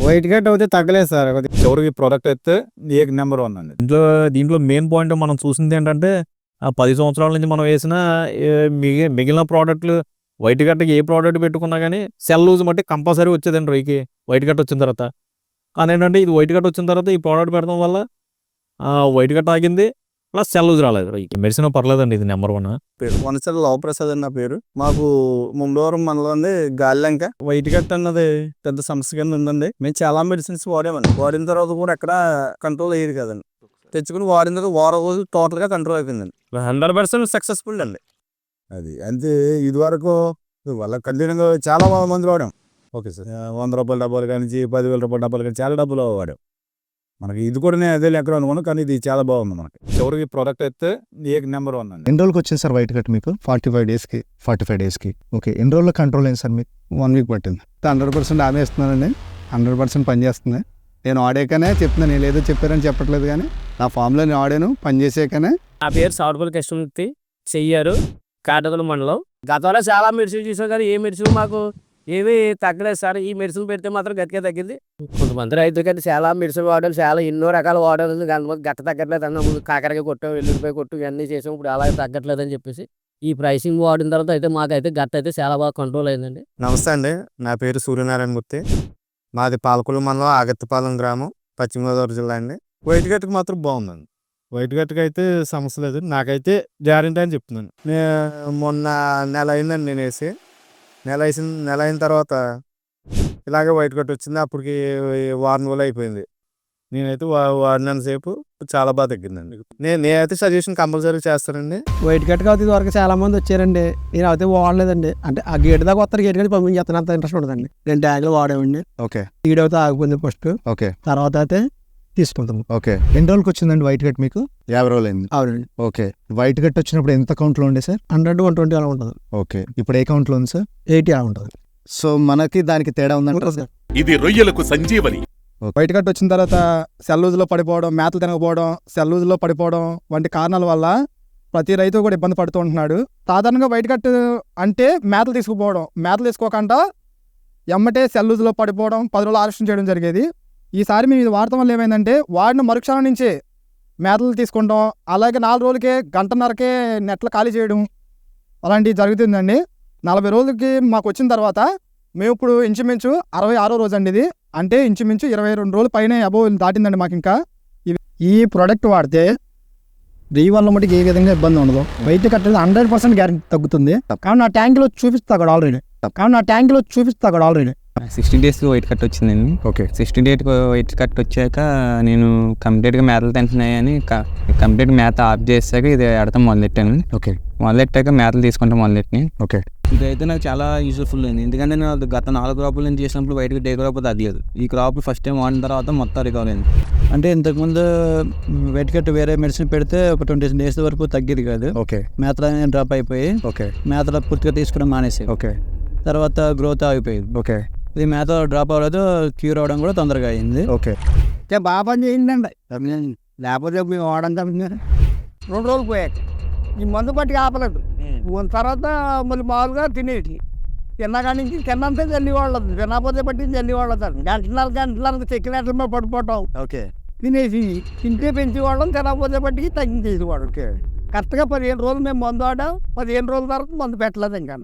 White cut అయితే తగ్గలేదు sir చివరికి ప్రోడక్ట్ అయితే ఏ నెంబర్ వన్ అండి. దీంట్లో దీంట్లో మెయిన్ పాయింట్ మనం చూసింది ఏంటంటే ఆ పది సంవత్సరాల నుంచి మనం వేసిన మిగి మిగిలిన ప్రోడక్ట్లు వైట్ గట్టకి ఏ ప్రోడక్ట్ పెట్టుకున్నా కానీ సెల్ లూజ్ బట్టి కంపల్సరీ వచ్చేదండి రైకి వైట్ గట్ వచ్చిన తర్వాత. కానీ ఏంటంటే ఇది వైట్ గట్ వచ్చిన తర్వాత ఈ ప్రోడక్ట్ పెడతాం వల్ల వైట్ గట్ ఆగింది ప్లస్ సెల్ లూజ్ రాలేదు. మెడిసిన్ పర్లేదండి ఇది నెంబర్ వన్ పేరు వనసల లోవప్రసాద్ అని నా పేరు. మాకు ముందూరం మనలోని గాలిలంక. వైట్ కట్ అన్నది పెద్ద సమస్య కింద ఉందండి. మేము చాలా మెడిసిన్స్ వాడామండి. వాడిన తర్వాత కూడా ఎక్కడ కంట్రోల్ అయ్యేది కదండి. తెచ్చుకుని వాడిన తర్వాత వారం రోజులు టోటల్గా కంట్రోల్ అయిపోయిందండి. హండ్రెడ్ పర్సెంట్ సక్సెస్ఫుల్ అండి. అది అంతే ఇది వరకు వాళ్ళ కంటిన్యూగా చాలా మంది వాడాం. ఓకే సార్ వంద రూపాయల డబ్బాలు కానీ పదివేల రూపాయల డబ్బాలు కానీ చాలా డబ్బులు వాడాం. మనకి ఇది కూడా నేను అదే లెక్క అనుకున్నాను కానీ ఇది చాలా బాగుంది మనకి. చివరికి ప్రోడక్ట్ అయితే ఏ నెంబర్ వన్ అండి. ఎన్ని రోజులకి వచ్చింది సార్ వైట్ కట్ మీకు? ఫార్టీ ఫైవ్ డేస్కి ఫార్టీ ఫైవ్ డేస్కి ఓకే ఎన్ని రోజుల్లో కంట్రోల్ అయింది సార్ మీకు? వన్ వీక్ పట్టింది. హండ్రెడ్ పర్సెంట్ ఆమె ఇస్తున్నానండి హండ్రెడ్ పర్సెంట్ పనిచేస్తుంది నేను ఆడాకనే చెప్తున్నాను నేను ఏదో చెప్పారని చెప్పట్లేదు కానీ నా ఫామ్లో నేను ఆడాను పని చేసాకనే. నా పేరు సావుపల్లి కృష్ణమూర్తి చెయ్యారు కాటదల మండలం. గతంలో చాలా మెడిసిన్ చూసాం కానీ ఏ మెడిసిన్ మాకు ఏమీ తగ్గలేదు సార్. ఈ మెడిసిన్ పెడితే మాత్రం గట్టిగా తగ్గింది. కొంతమంది రైతులు కానీ చాలా మెడిసిన్ వాడాలి చాలా ఎన్నో రకాల వాడాలి కొంతమంది గట్ట తగ్గట్లేదు అన్న ముందు కాకరకాయ కొట్టాం ఎల్లుడిపోయి కొట్టు ఇవన్నీ చేసాం ఇప్పుడు అలాగే తగ్గట్లేదు అని చెప్పేసి ఈ ప్రైసింగ్ వాడిన తర్వాత అయితే మాకైతే గట్ట అయితే చాలా బాగా కంట్రోల్ అయిందండి. నమస్తే అండి. నా పేరు సూర్యనారాయణ మూర్తి. మాది పాలకొల్లు మండలం ఆగత్తపాలెం గ్రామం పశ్చిమ గోదావరి జిల్లా అండి. వైట్ గట్టుకు మాత్రం బాగుందండి. వైట్ గట్టుకు అయితే సమస్య లేదు. నాకైతే గ్యారెంటీ అని చెప్తున్నాను. నేను మొన్న నెల అయిందండి నేను వేసి నెల వేసిన నెల అయిన తర్వాత ఇలాగే వైట్ గట్టు వచ్చింది. అప్పటికి వారం రోజులు అయిపోయింది. నేనైతే వా- వాడినంతసేపు చాలా బాగా తగ్గిందండి. నేను నేనైతే సజెషన్ కంపల్సరీ చేస్తానండి. వైట్ కట్ కావచ్చు వరకు చాలా మంది వచ్చారండి. నేను అయితే వాడలేదండి. అంటే ఆ గేట్ దాకా వస్తారు గేట్ కట్టి పంపించేస్తాను. అంత ఇంట్రెస్ట్ ఉండదండి. రెండు ట్యాంకులు వాడామండి ఓకే. ఈడ అయితే ఆగిపోయింది ఫస్ట్. ఓకే. తర్వాత అయితే తీసుకుంటాం ఓకే. ఎన్ని రోజులకి వచ్చిందండి వైట్ కట్ మీకు? యాభై రోజులు అయింది అవునండి. ఓకే. వైట్ కట్ వచ్చినప్పుడు ఎంత కౌంట్లో ఉండే సార్? హండ్రెడ్ వన్ ట్వంటీ అలా ఉంటుంది. ఓకే. ఇప్పుడు ఏ కౌంట్లో ఉంది సార్? ఎయిటీ అలా ఉంటుంది. సో మనకి దానికి తేడా ఉందంటే ఉంటుంది సార్. ఇది రొయ్యలకు సంజీవని. బయట కట్ వచ్చిన తర్వాత సెల్లూజులో పడిపోవడం మేతలు తినకపోవడం సెల్లూజులో పడిపోవడం వంటి కారణాల వల్ల ప్రతి రైతు కూడా ఇబ్బంది పడుతూ ఉంటున్నాడు. సాధారణంగా బయట కట్ అంటే మేతలు తీసుకుపోవడం. మేతలు తీసుకోకుండా ఎమ్మటే సెల్లూజులో పడిపోవడం పది రోజులు ఆలస్యం చేయడం జరిగేది. ఈసారి మేము ఇది వాడటం వల్ల ఏమైందంటే వాడిన మరుక్షణం నుంచే మేతలు తీసుకుంటాం. అలాగే నాలుగు రోజులకే గంటన్నరకే నెట్లు ఖాళీ చేయడం అలాంటివి జరుగుతుందండి. నలభై రోజులకి మాకు వచ్చిన తర్వాత మేము ఇప్పుడు ఇంచుమించు అరవై ఆరో రోజు అండి ఇది. అంటే ఇంచుమించు ఇరవై రెండు రోజుల పైన అబోవ్ దాటిందండి మాకు ఇంకా. ఈ ప్రోడక్ట్ వాడితే రీ వల్ల మటుకు ఏ విధంగా ఇబ్బంది ఉండదు. బయట కట్టేది హండ్రెడ్ పర్సెంట్ గ్యారెంటీ తగ్గుతుంది. కానీ నా ట్యాంక్లో చూపిస్తా అక్కడ ఆల్రెడీ. కానీ నా ట్యాంక్లో చూపిస్తా అక్కడ ఆల్రెడీ. సిక్స్టీన్ డేస్కి వైట్ కట్ వచ్చిందండి. Okay sixteen date white cut వచ్చాక నేను కంప్లీట్గా మేతలు తింటున్నాయని కంప్లీట్ మేత ఆఫ్ చేసాక ఇది ఆడతాం మొదలెట్టాను. ఓకే మొదలెట్టాక మేతలు తీసుకుంటాం మొదలెట్టినాయి ఓకే ఇదైతే నాకు చాలా యూజ్ఫుల్ అయింది ఎందుకంటే నేను గత నాలుగు క్రాపులు నేను చేసినప్పుడు వైట్ డే క్రాప్ తగ్గలేదు ఈ క్రాప్ ఫస్ట్ టైం వాడిన తర్వాత మొత్తం రికవర్ అయింది. అంటే ఇంతకుముందు వెయిట్ కట్ వేరే మెడిసిన్ పెడితే ఒక ట్వంటీ డేస్ వరకు తగ్గేది కాదు. ఓకే మేతలు అనేవి డ్రాప్ అయిపోయి ఓకే మేతలు పూర్తిగా తీసుకోవడం మానేసి. ఓకే తర్వాత గ్రోత్ ఆగిపోయింది. ఓకే ఇది మేత డ్రాప్ అవ్వలేదు క్యూర్ అవడం కూడా తొందరగా అయింది. ఓకే. బాగా పని చేయండి లేకపోతే మేము తప్పింది రెండు రోజులు పోయాక ఈ మందు పట్టి ఆపలేదు. తర్వాత మళ్ళీ మామూలుగా తినేటి. తిన్నాక నుంచి తిన్నంతే జల్లి వాళ్ళదు తినకపోతే పట్టి జల్లి వాళ్ళదు గంటన్నర గంటన్నర చెక్కినట్ల మీద పడిపోవటం ఓకే. తినేసి తింటే పెంచేవాళ్ళం తినకపోతే పట్టి తగ్గించేసి వాడు కరెక్ట్గా పదిహేను రోజులు మేము మందు ఆడాం పదిహేను రోజుల వరకు మందు పెట్టలేదు ఇంకా.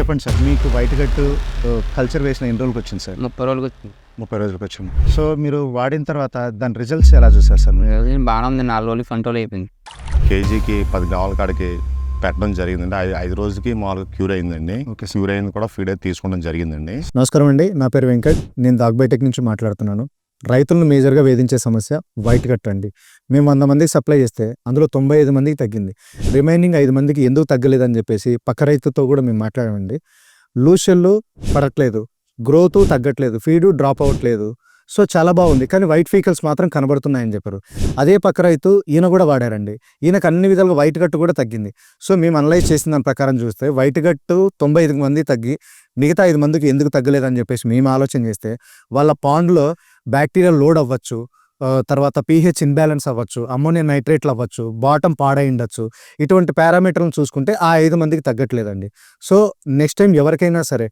చెప్పండి సార్ మీకు వైట్ కట్ కల్చర్ వేసిన ఎన్ని రోజులకి వచ్చింది సార్? ముప్పై రోజులకి వచ్చింది. ముప్పై రోజులకు వచ్చింది. సో మీరు వాడిన తర్వాత దాని రిజల్ట్స్ ఎలా చూసారు సార్? మీరు బాగానే ఉంది నాలుగు రోజులు కంట్రోల్ అయిపోయింది. కేజీకి పది గ్రాముల కాడికి పెట్టడం జరిగిందండి. ఐదు ఐదు రోజులకి మామూలుగా క్యూర్ అయిందండి. Okay sir. క్యూర్ అయింది కూడా ఫీడ్ అయితే తీసుకోవడం జరిగిందండి. నమస్కారం అండి నా పేరు వెంకట్. నేను దాగ్బైటెక్ నుంచి మాట్లాడుతున్నాను. రైతులను మేజర్గా వేధించే సమస్య వైట్ కట్ అండి. మేము వంద మందికి సప్లై చేస్తే అందులో తొంభై ఐదు మందికి తగ్గింది. రిమైనింగ్ ఐదు మందికి ఎందుకు తగ్గలేదని చెప్పేసి పక్క రైతుతో కూడా మేము మాట్లాడామండి. లూషన్లు పడట్లేదు. గ్రోత్ తగ్గట్లేదు. ఫీడు డ్రాప్ అవ్వట్లేదు. సో చాలా బాగుంది. కానీ వైట్ ఫీకల్స్ మాత్రం కనబడుతున్నాయని చెప్పారు. అదే పక్క రైతు ఈయన కూడా వాడారండి. ఈయనకు అన్ని విధాలుగా వైట్ గట్టు కూడా తగ్గింది. సో మేము అనలైజ్ చేసిన దాని ప్రకారం చూస్తే వైట్ గట్టు తొంభై ఐదు మంది తగ్గి మిగతా ఐదు మందికి ఎందుకు తగ్గలేదని చెప్పేసి మేము ఆలోచన చేస్తే వాళ్ళ పాండ్లో బ్యాక్టీరియా లోడ్ అవ్వచ్చు తర్వాత పీహెచ్ ఇన్బ్యాలెన్స్ అవ్వచ్చు అమ్మోనియా నైట్రేట్లు అవ్వచ్చు బాటం పాడై ఉండొచ్చు. ఇటువంటి పారామీటర్లను చూసుకుంటే ఆ ఐదు మందికి తగ్గట్లేదండి. సో నెక్స్ట్ టైం ఎవరికైనా సరే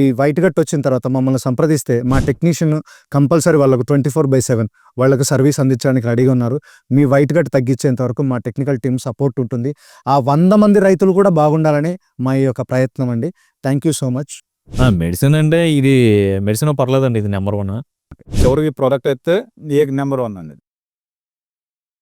ఈ వైట్ గట్ వచ్చిన తర్వాత మమ్మల్ని సంప్రదిస్తే మా టెక్నీషియన్ కంపల్సరీ వాళ్ళకు ట్వంటీ ఫోర్ బై సెవెన్ వాళ్ళకు సర్వీస్ అందించడానికి రెడీగా ఉన్నారు. మీ వైట్ గట్ తగ్గించేంత వరకు మా టెక్నికల్ టీం సపోర్ట్ ఉంటుంది. ఆ వంద మంది రైతులు కూడా బాగుండాలని మా ఈ యొక్క ప్రయత్నం అండి. Thank you so much. Medicine అంటే ఇది మెడిసిన్ పర్లేదండి ఇది నెంబర్ వన్. చివరికి ప్రోడక్ట్ అయితే ఏ నెంబర్ వన్ అండి